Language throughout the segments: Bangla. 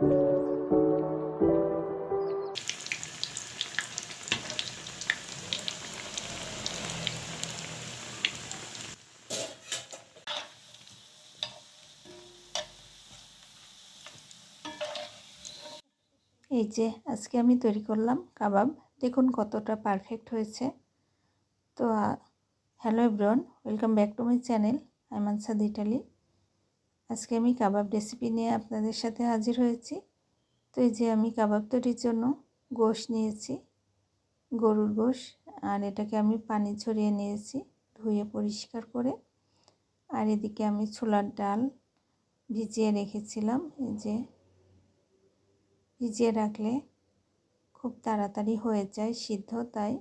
এই যে, আজকে আমি তৈরি করলাম কাবাব। দেখুন কতটা পারফেক্ট হয়েছে। তো hello everyone welcome back to my channel আইমানসাদ Italy আজকে আমি কাবাব রেসিপি নিয়ে আপনাদের সাথে হাজির হয়েছি। তো এই যে আমি কাবাব তৈরির জন্য গোশ নিয়েছি, গরুর গোশ, আর এটাকে আমি পানি ছড়িয়ে নিয়েছি ধুয়ে পরিষ্কার করে। আর এদিকে আমি ছোলার ডাল ভিজিয়ে রেখেছিলাম, এই যে ভিজিয়ে রাখলে খুব তাড়াতাড়ি হয়ে যায় সিদ্ধ, তাই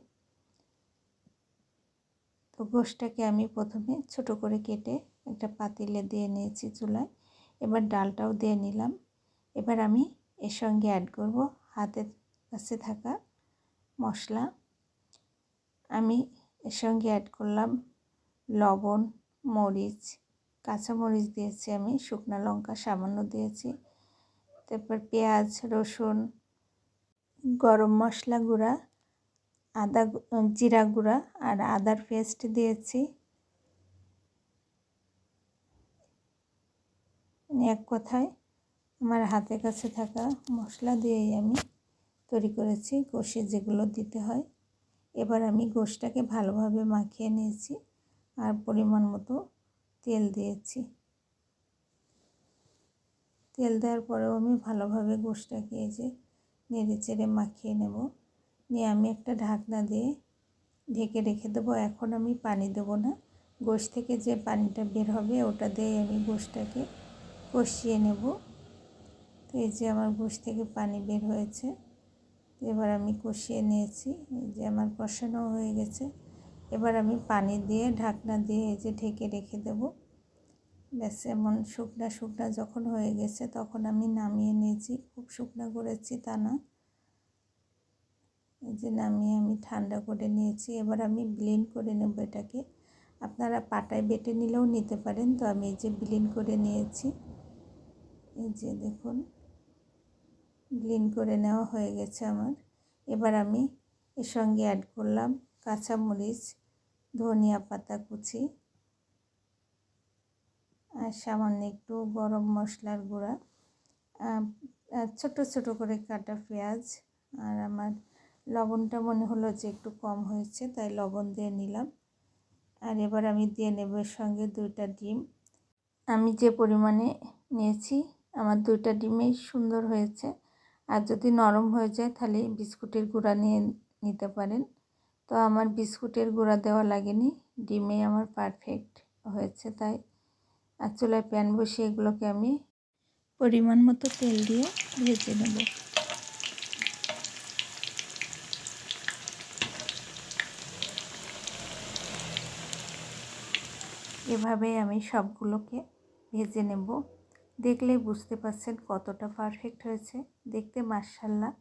তো গোশটাকে আমি প্রথমে ছোট করে কেটে একটা পাতিলে দিয়ে নিয়েছি চুলায়। এবার ডালটাও দিয়ে নিলাম। এবার আমি এর সঙ্গে অ্যাড করব হাতের কাছে থাকা মশলা। আমি এর সঙ্গে অ্যাড করলাম লবণ, মরিচ, কাঁচামরিচ দিয়েছি আমি, শুকনো লঙ্কা সামান্য দিয়েছি। তারপর পেঁয়াজ, রসুন, গরম মশলা গুঁড়া আদা জিরা গুঁড়া আর আদার পেস্ট দিয়েছি। এক কথায় আমার হাতের কাছে থাকা মশলা দিয়েই আমি তৈরি করেছি কষে যেগুলো দিতে হয়। এবার আমি গোশটাকে ভালোভাবে মাখিয়ে নিয়েছি আর পরিমাণ মতো তেল দিয়েছি। তেল দেওয়ার পরেও আমি ভালোভাবে গোশটাকে এই যে নেড়ে চেড়ে মাখিয়ে নেব। নিয়ে আমি একটা ঢাকনা দিয়ে ঢেকে রেখে দেবো। এখন আমি পানি দেবো না। গোশ থেকে যে পানিটা বের হবে ওটা দিয়ে আমি গোশটাকে কষিয়ে নেব। তো এই যে আমার গোশ থেকে পানি বের হয়েছে। এবার আমি কষিয়ে নিয়েছি। এই যে আমার কষানো হয়ে গেছে। এবার আমি পানি দিয়ে ঢাকনা দিয়ে এই যে ঢেকে রেখে দেবো। ব্যাস, এমন শুকনা শুকনা যখন হয়ে গেছে তখন আমি নামিয়ে নিয়েছি। খুব শুকনা করেছি তা না। যে নামিয়ে আমি ঠান্ডা করে নিয়েছি, এবার আমি ব্লেন্ড করে নেব এটাকে। আপনারা পাটায় বেটে নিলেও নিতে পারেন, তো আমি এই যে ব্লেন্ড করে নিয়েছি। এই যে দেখুন ব্লেন্ড করে নেওয়া হয়ে গেছে আমার। এবার আমি এর সঙ্গে অ্যাড করলাম কাঁচামরিচ, ধনিয়া পাতা কুচি আর সামান্য একটু গরম মশলার গুঁড়া। ছোট ছোট করে কাটা পেঁয়াজ আর আমার লবণটা মনে হলো যে একটু কম হয়েছে, তাই লবণ দিয়ে নিলাম। আর এবার আমি দিয়ে নেব এর সঙ্গে দুইটা ডিম। আমি যে পরিমাণে নিয়েছি, আমার দুইটা ডিমেই সুন্দর হয়েছে। আর যদি নরম হয়ে যায়, তাহলে বিস্কুটের গুঁড়া নিয়ে নিতে পারেন। তো আমার বিস্কুটের গুঁড়া দেওয়া লাগেনি, ডিমে আমার পারফেক্ট হয়েছে। তাই আর চুলায় প্যান বসিয়ে এগুলোকে আমি পরিমাণ মতো তেল দিয়ে ভেজে নেব। এভাবে আমি সবগুলোকে ভেজে নেব। দেখলে বুঝতে পারছেন কতটা পারফেক্ট হয়েছে। দেখতে মার্শাল্লাহ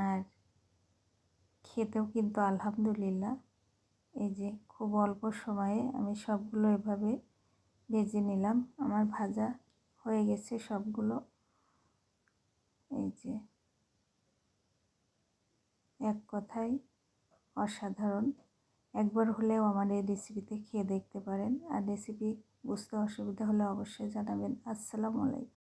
আর খেতেও কিন্তু আলহামদুলিল্লাহ। এই যে খুব অল্প সময়ে আমি সবগুলো এভাবে ভেজে নিলাম। আমার ভাজা হয়ে গেছে সবগুলো। এই যে এক কথায় অসাধারণ। একবার হলেও আমার এই রেসিপিতে খেয়ে দেখতে পারেন। আর রেসিপি বুঝতে অসুবিধা হলে অবশ্যই জানাবেন। আসসালামু আলাইকুম।